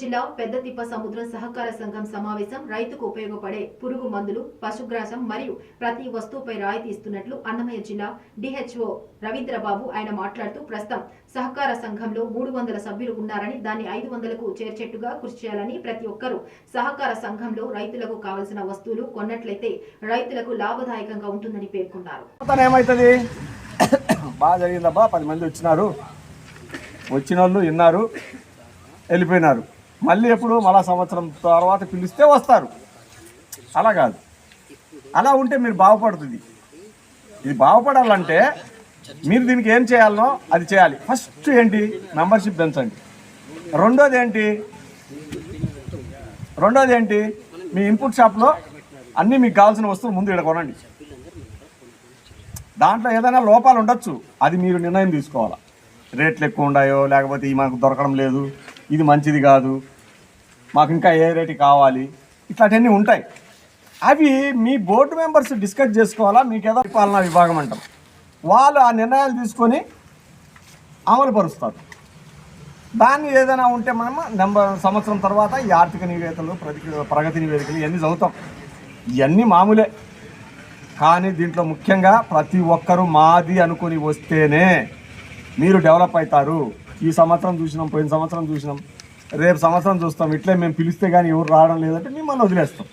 జిల్లా పెద్దతిప్ప సముద్రం సహకార సంఘం సమావేశం రైతుకు ఉపయోగపడే పురుగు మందులు పశుగ్రాసం మరియు ప్రతి వస్తువుపై రాయితీ ఇస్తున్నట్లు అన్నమయ్య జిల్లా డిహెచ్ఓ రవీంద్రబాబు ఆయన మాట్లాడుతూ ప్రస్తుతం సహకార సంఘంలో మూడు వందల సభ్యులు ఉన్నారని దాన్ని ఐదు వందలకు చేర్చేట్టుగా కృషి చేయాలని ప్రతి ఒక్కరూ సహకార సంఘంలో రైతులకు కావలసిన వస్తువులు కొన్నట్లయితే రైతులకు లాభదాయకంగా ఉంటుందని పేర్కొన్నారు. బాగా జరిగిందబ్బా పది మంది వచ్చినారు. వచ్చిన వాళ్ళు విన్నారు వెళ్ళిపోయినారు. మళ్ళీ ఎప్పుడు మళ్ళా సంవత్సరం తర్వాత పిలిస్తే వస్తారు. అలా కాదు. అలా ఉంటే మీరు బాగుపడుతుంది. ఇది బాగుపడాలంటే మీరు దీనికి ఏం చేయాలనో అది చేయాలి. ఫస్ట్ ఏంటి? మెంబర్షిప్ పెంచండి. రెండోది ఏంటి? రెండోది ఏంటి? మీ ఇన్పుట్ షాప్లో అన్నీ మీకు కావాల్సిన వస్తువులు ముందు ఇక్కడ కొనండి. దాంట్లో ఏదైనా లోపాలు ఉండొచ్చు. అది మీరు నిర్ణయం తీసుకోవాలా. రేట్లు ఎక్కువ ఉన్నాయో లేకపోతే ఈ మనకు దొరకడం లేదు. ఇది మంచిది కాదు మాకు ఇంకా ఏ రేటు కావాలి ఇట్లాంటివన్నీ ఉంటాయి. అవి మీ బోర్డు మెంబర్స్ డిస్కస్ చేసుకోవాలా? మీకు ఏదో పాలనా విభాగం అంటాం. వాళ్ళు ఆ నిర్ణయాలు తీసుకొని అమలు పరుస్తారు దాన్ని ఏదైనా ఉంటే మనం నెంబర్ సంవత్సరం తర్వాత ఈ ఆర్థిక నివేదికలు ప్రతి ప్రగతి నివేదికలు ఇవన్నీ చదువుతాం. ఇవన్నీ మామూలే. కానీ దీంట్లో ముఖ్యంగా ప్రతి ఒక్కరూ మాది అనుకొని వస్తేనే మీరు డెవలప్ అవుతారు. ఈ సంవత్సరం చూసినాం పోయిన సంవత్సరం చూసినాం. రేపు సంవత్సరం చూస్తాం. ఇట్లే మేము పిలిస్తే కానీ ఎవరు రావడం లేదంటే మిమ్మల్ని వదిలేస్తాం.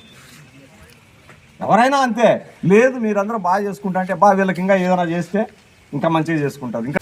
ఎవరైనా అంతే. లేదు మీరందరూ బాగా చేసుకుంటా అంటే బా వీళ్ళకి ఇంకా ఏదైనా చేస్తే ఇంకా మంచిగా చేసుకుంటారు. ఇంకా